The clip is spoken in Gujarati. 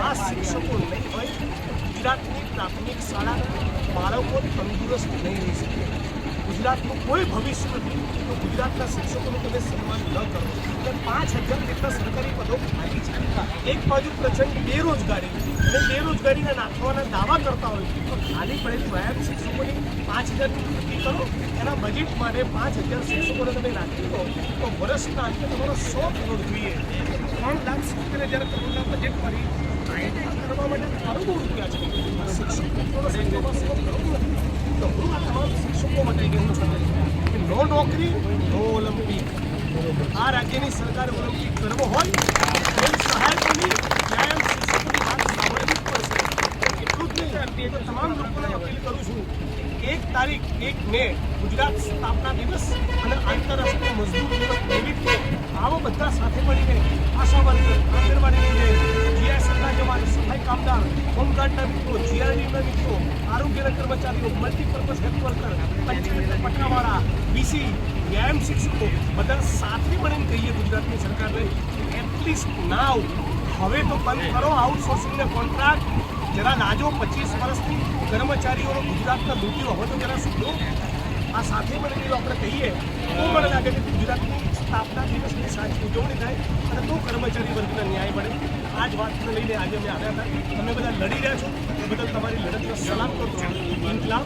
આ શિક્ષકોને ગુજરાતની પ્રાથમિક શાળાના બાળકો તંદુરસ્ત નહીં રહી શકે ગુજરાતનું કોઈ ભવિષ્ય નથી તો ગુજરાતના શિક્ષકોનું તમે સન્માન ન કરો એટલે પાંચ હજાર જેટલા સરકારી પદો ખાલી છે એક બાજુ પ્રચંડ બેરોજગારી અને બેરોજગારીને નાખવાના દાવા કરતા હોય તો ખાલી પડેલી વ્યાયામ શિક્ષકોની પાંચ હજારની ભરતી કરો એના બજેટ માટે પાંચ હજાર શિક્ષકોને તમે નાખી દો તો વર્ષના અંતે તમારો સો કરોડ જોઈએ. ત્રણ લાખ સિત્તેર હજાર કરોડના બજેટમાંથી આઈટી નો નોકરી, નો ઓલિમ્પિક. આ રાજ્યની સરકાર ઓલિમ્પિક કરવો હોય એટલું જ નહીં, તો તમામ લોકોને અપીલ કરું છું એક તારીખ, એક મે, ગુજરાત સ્થાપના દિવસ અને આંતરરાષ્ટ્રીય મજદૂર દિવસ નિમિત્તે આવો બધા સાથે મળીને આશાવાદી વર્કર આંગણવાડી આરોગ્યના કર્મચારીઓ મલ્ટીપર્પઝ હેલ્થ વર્કર પંચાયત પટનાવાળા બીસી વ્યાયામ શિક્ષકો બધા સાથે મળીને કહીએ ગુજરાતની સરકારને, એટલીસ્ટ નાવ હવે તો બંધ કરો આઉટસોર્સિંગના કોન્ટ્રાક્ટ જરા લાજો, પચીસ વર્ષથી કર્મચારીઓનો ગુજરાતના લૂંટ્યો હવે તો જરા સુધરો આ સાથે મળીને આપણે કહીએ, તો મને લાગે છે ગુજરાતની સ્થાપના દિવસની સાચી ઉજવણી થાય અને તો કર્મચારી વર્ગને ન્યાય મળે. આ જ વાતને લઈને આજે અમે આવ્યા હતા. તમે બધા લડી રહ્યા છો. એ બદલ તમારી લડતને સલામ કરું છું ઇન્કલાબ.